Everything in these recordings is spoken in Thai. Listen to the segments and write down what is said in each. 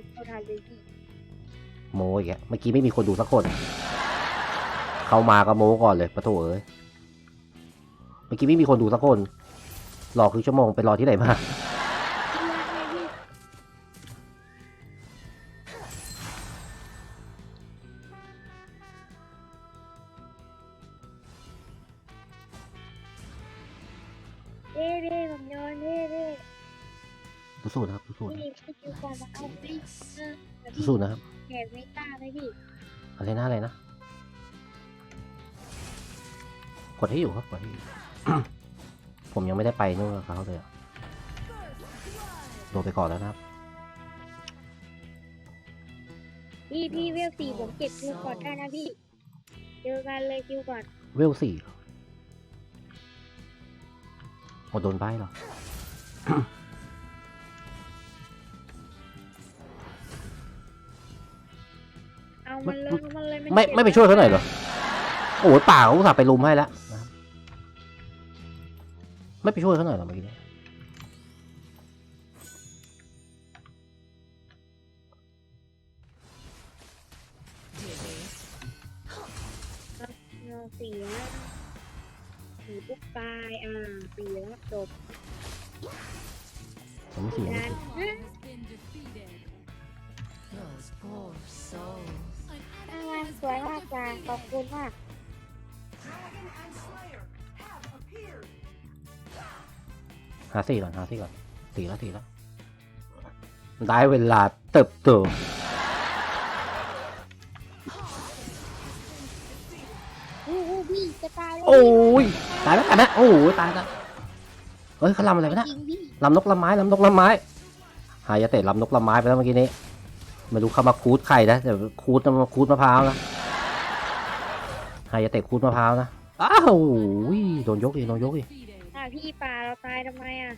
ดูเข้าทันเลยพี่โมอีกแล้วเมื่อกี้ไม่มีคนดูสักคน เข้ามาก็โมก่อนเลยประตูเอ้ยเมื่อกี้ไม่มีคนดูสักคนรอครึ่งชั่วโมงไปรอที่ไหนมาพี่รักไงพี่เด้เด้ผมโยนเด้เด้ สู้ๆนะครับสู้ๆนะพี่พี่คิวก่อนมาเอาพี่เออแต่พี่สู้ๆนะครับแขกไม่กล้าเลยพี่อะไรนะอะไรนะกดให้อยู่ครับกดให้อยู่ผมยังไม่ได้ไปนู่นกับเขาเลยอะโดนไปก่อนแล้วนะครับพี่พี่เวลสี่ผมเก็บคิวก่อนได้นะพี่เจอกันเลยคิวก่อนเวลสี่เหรอโอโดนใบเหรอ มันเลยมันเลยไม่ไม่ไปช่วยเขาหน่อยเหรอ โอ้ยป่าเขาอุตส่าห์ไปลุมให้แล้วนะครับไม่ไปช่วยเขาหน่อยเหรอเมื่อกี้นี้เอาสี่นะสี่ปุ๊บตายอ่าสี่แล้วจบผมไม่เสียไม่งานเสีย Those poor souls. ขอบคุณมากหาสี่ก่อนหาสี่ก่อนสี่แล้วสี่แล้ว ได้เวลาเติบโตอู้หูพี่จะตายแล้วโอ้ยตายแล้วตายแล้วโอ้ยตายแล้วเฮ้ยเขาลำอะไรไปนะจริงพี่ลำนกลำไม้ลำนกลำไม้หายาเตะลำนกลำไม้ไปแล้วเมื่อกี้นี้ไม่รู้เขามาคูดใครนะแต่คูดมาคูดมะพร้าวนะ หายาเตะคูดมะพร้าวนะ อ้าวอุ้ยโดนยกอีกโดนยกอีกอ่าพี่ป่าเราตายทำไมอะ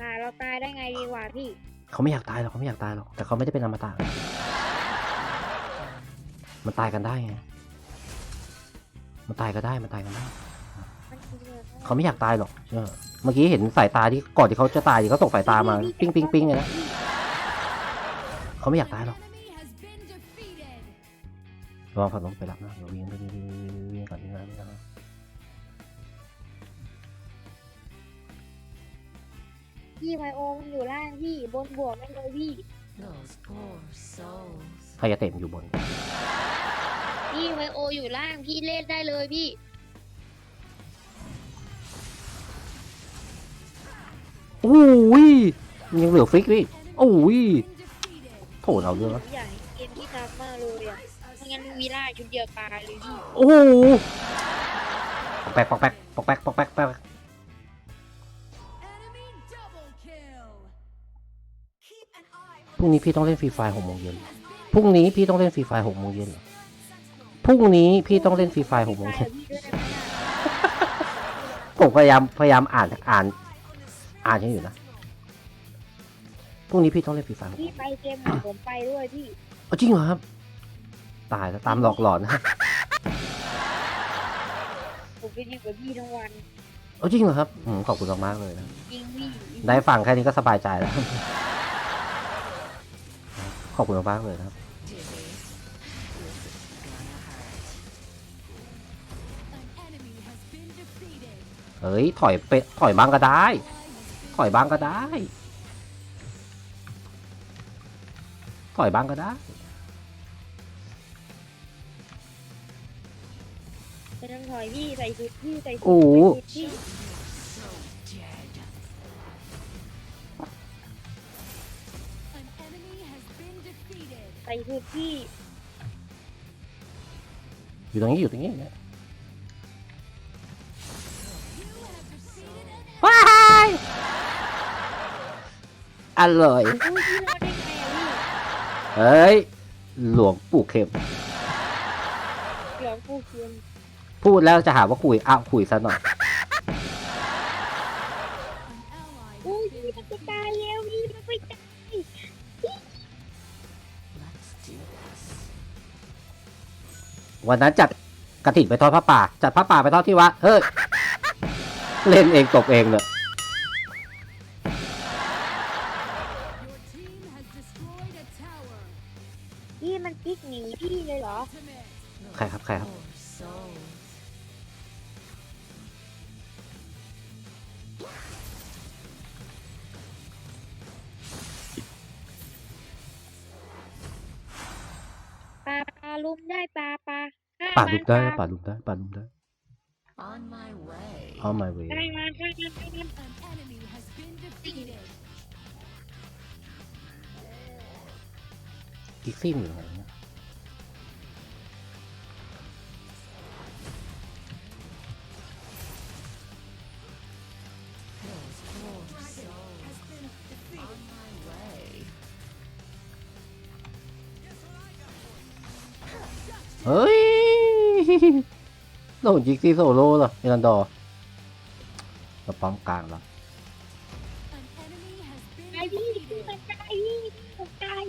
ป่าเราตายได้ไงดีกว่าพี่ เขาไม่อยากตายหรอกเขาไม่อยากตายหรอก แต่เขาไม่ได้เป็นอมตะ มันตายกันได้ไง มันตายก็ได้ มันตายกันได้ มันคือเรื่องเขาไม่อยากตายหรอกเชื่อเมื่อกี้เห็นสายตาที่ก่อนที่เขาจะตายที่เขาส่งสายตามา ปิ้งปิ้งปิ้งเลยนะ เขาไม่อยากตายหรอก ระวังฝั่งน้องไปรับนะเดี๋ยววิ่งไปวิ่งวิ่งวิ่งวิ่งก่อนวิ่งก่อนวิ่งก่อนพี่ไมโอมันอยู่ล่างพี่บนบวกไม่เลยพี่ Those poor souls. ใครจะเตะมันอยู่บน พี่ไมโออยู่ล่างพี่เล่นได้เลยพี่ โอ้ยยังเหลือฟิกพี่โอ้ยโถเอาเรื่องผละอยากให้เกมที่ทำมากเลยอะ งั้นวีล่าชุดเดียวตายเลยพี่โอ้โหปอกแป๊กปอกแป๊กปอกแป๊กปอกแป๊กปอกแป๊ก Enemy double kill. Keep an eye พรุ่งนี้พี่ต้องเล่นฟรีไฟหกโมงเย็นพรุ่งนี้พี่ต้องเล่นฟรีไฟหกโมงเย็นเหรอพรุ่งนี้พี่ต้องเล่นฟรีไฟหกโมงตายเย็น กับพี่ด้วยได้ไหมล่ะผมพยายามพยายามอ่านอ่านอ่านยังอยู่นะ พรุ่งนี้พี่ต้องเล่นฟรีไฟพี่ไปเกมกับผมไปด้วยพี่จริงเหรอครับ ตายแล้วตามหลอกหลอนนะผมไปอยู่กับพี่ทั้งวันเอาจริงเหรอครับอืมขอบคุณมากๆเลยนะจริงพี่ได้ฟังแค่นี้ก็สบายใจแล้ว ขอบคุณมากๆเลยนะครับ เฮ้ย ถอยไปถอยบ้างก็ได้ ถอยบ้างก็ได้ ถอยบ้างก็ได้ ไปทางถอยพี่ใส่ชุดพี่ใส่ชุดโอ้โหใส่ชุดพี่ so dead. An enemy has been defeated. ใส่ชุดพี่อยู่ตรงนี้อยู่ตรงนี้เนี่ย You have defeated an ว้ายอร่อย อุ้ยพี่รอดได้ไงอะพี่เฮ้ย หลวงปู่เข็ม หลวงปู่เคียน พูดแล้วจะหาว่าคุยอ้าวคุยซะหน่อย ally อุ้ยพี่มันจะตายแล้วพี่มันไม่ตาย Let's do this. วันนั้นจัดกระถิ่นไปทอดผ้าป่า จัดผ้าป่าไปทอดที่วัดเฮ้ยเล่นเองตบเองเลย Your team has destroyed a พี่มันพลิกหนีพี่เลยเหรอ ใครครับ ใครครับ ลาลุมได้ปลาปลาฆ่ป่ามัลุนมได้ปลป่าลุมได้ป่าลุมได้ On my way. on my way ฆ่ามันฆ่ามันฆ่ามัน An enemy has been defeated. กิกซี่มันอยู่ตรงไหนเนี่ย เฮ้ยโดนจิกซี่โซโล่เหรอเอรันดอร์เราป้อมกลางแล้ว An enemy has ตาย been พี่พี่ defeated. มันตายพี่ผมตาย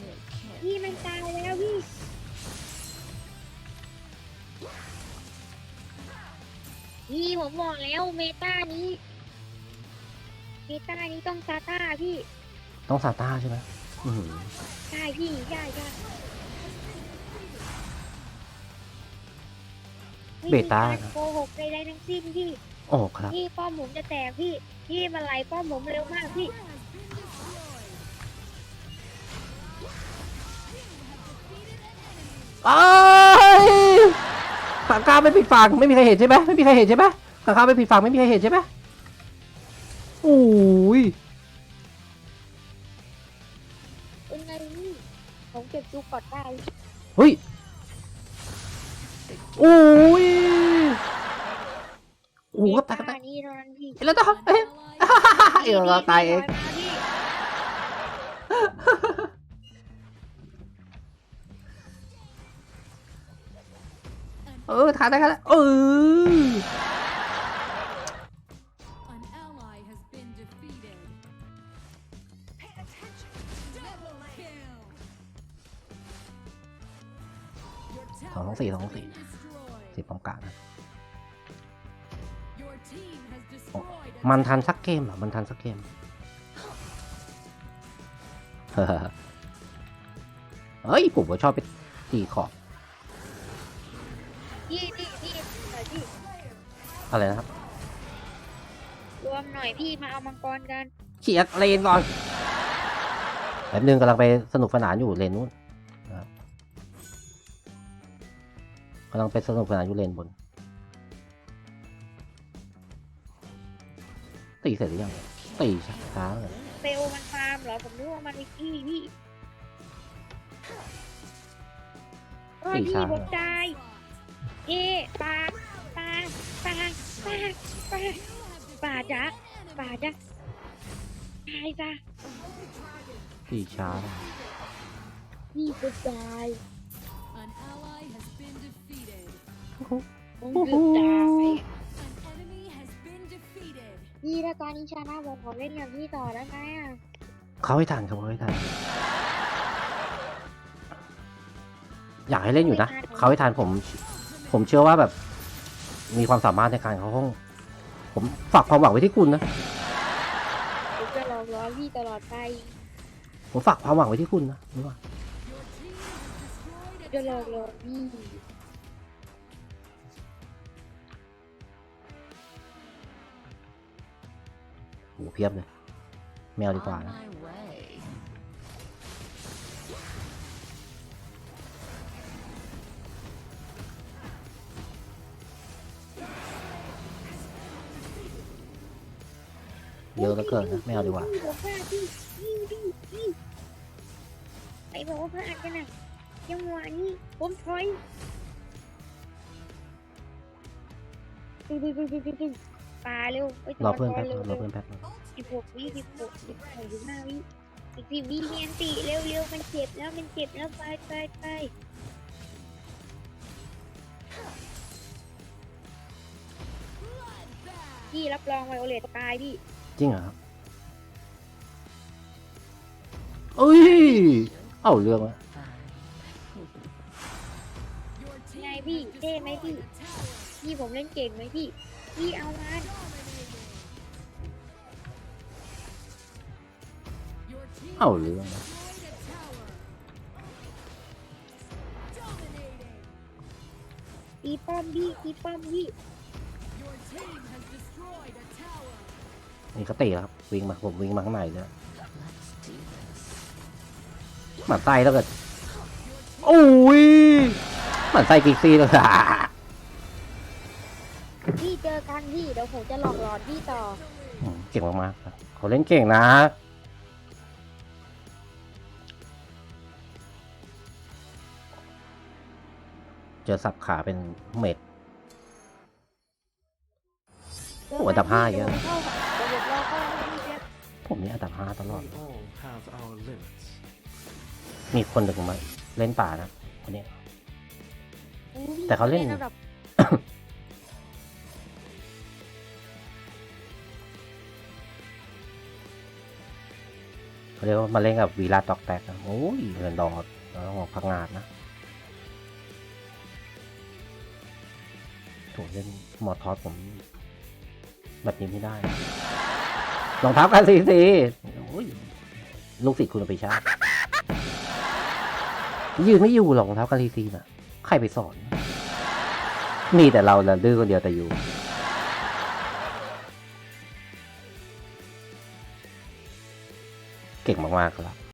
Nick can't พี่มันตายแล้วพี่พี่ผมบอกแล้วเมตานี้ เมตานี้ต้องซาต้าพี่ ต้องซาต้าใช่ไหมอื้อหือใช่พี่ใช่ใช่ ไม่มีเบต้า การนะโกหกใดๆทั้งสิ้นพี่โอ้ครับ พี่ป้อมผมจะแตกพี่พี่มาไหลป้อมผมเร็วมากพี่อ้ายขางกลางไม่ปิดฝั่งไม่มีใครเห็นใช่ไหมไม่มีใครเห็นใช่ไหมขางกลางไม่ปิดฝั่งไม่มีใครเห็นใช่ไหมโอ้ยเป็นไงพี่ผมเก็บจูกอดได้เฮ้ยโอ้ยโอ้โหก็ตายก็ตายนี่เท่านั้นพี่แล้วต่อ An เอ้ย ally เออเราตายเองพี่พี่เออทานได้กันเออ An ally has been defeated. Pay attention. Double kill. Your สอง tower สี่ has สองสี่ been destroyed. สิบป้อมกลางนะ มันทันสักเกมเหรอ มันทันสักเกม เฮ้ย ผมก็ชอบไปตีขอบพี่พี่พี่หน่อยพี่อะไรนะครับ รวมหน่อยพี่มาเอามังกรกันเฉียดเลนก่อนแป๊บนึงกำลังไปสนุกสนานอยู่เลนนู้นนะครับกำลังไปสนุกสนานอยู่เลนบน ตีเสร็จหรือยังตีช้าเลยเซลลมันฟาร์มเหรอผมนึกว่ามันวิกกี้พี่โอ้ยพี่ผมตายเอ๊ะปลาปลาปลาปลาปลาปลาจ๊ะปลาจ๊ะตายจ้ะตีช้าพี่ผมตาย An ally has been defeated. ผมเกือบตาย พี่ถ้าตอนนี้ชนะผมขอเล่นกับพี่ต่อได้ไหมอะเขาให้ทันเขาให้ทัน อยากให้เล่นอยู่นะเขาให้ทันผม ผมเชื่อว่าแบบ มีความสามารถในการเขาห้องผมฝากความหวังไว้ที่คุณนะผมจะหลอกล้อพี่ตลอดไปผมฝากความหวังไว้ที่คุณนะรู้ป่ะ Your team has destroyed a จะหลอก tower. ล้อพี่ หเพียบเลย แมวดีกว่า On นะ my way. เยอะเหลือเกินนะไม่เอาดีกว่าพี่ผมพลาดพี่พี่พี่พี่ไอ้บอกว่าพลาดกันนะจังหวะนี้ผมถอย ดึงดึงดึงดึงดึงดึงปาเร็วไปรอเพื่อนถแป๊บยรเร็อวเพื่อนแป๊บสิบหกวิสิบหกสิบห้าสิบห้าวิอีกสิบวิเมียนตีเร็วเร็วมันเจ็บแล้วมันเจ็บแล้วไปไปไปพี่รับรองไวโอเลตตายพี่ จริงเหรอครับเอ้ย เอาเรื่องวะ Your ไง team พี่ has เท่ไหมพี่ destroyed a tower. พี่ผมเล่นเก่งไหมพี่ี่เอามันเอาเรื่องตีปอมพี่ตีปอมพี่นี่เขาเตะครับ วิ่งมา ผมวิ่งมาข้างในนะมานไส้แล้วกันโอ้ยมานไส้กิกซี่แล้วอะ พี่เจอกันพี่เดี๋ยวผมจะหลอกหลอนพี่ต่อ อืมเก่งมากๆครับเขาเล่นเก่งนะ เจอสับขาเป็นเม็ดโอ้อันดับห้าเยอะเดี๋ยวผมเข้าเดี๋ยวผมรอเข้าให้พี่แป๊บผมนี่อันดับห้าตลอด We all have our limits. มีคนหนึ่งมาเล่นป่านะคนนี้อู้พี่แต่เขาเล่นระดับ เขาเรียกว่ามาเล่นกับวีลาตอกแตกนะโอ้ยเงินดอดต้องบอกพังงาดนะโถเล่นหมอทอดผมแบบนี้ไม่ได้รองเท้ากันสีสีลูกศิษย์คุณอาไปชาติยืนไม่อยู่หรอกรองเท้ากันสีสีน่ะ ใครไปสอน มีแต่เราแหละดื้อคนเดียวแต่อยู่ เก่งมากๆครับ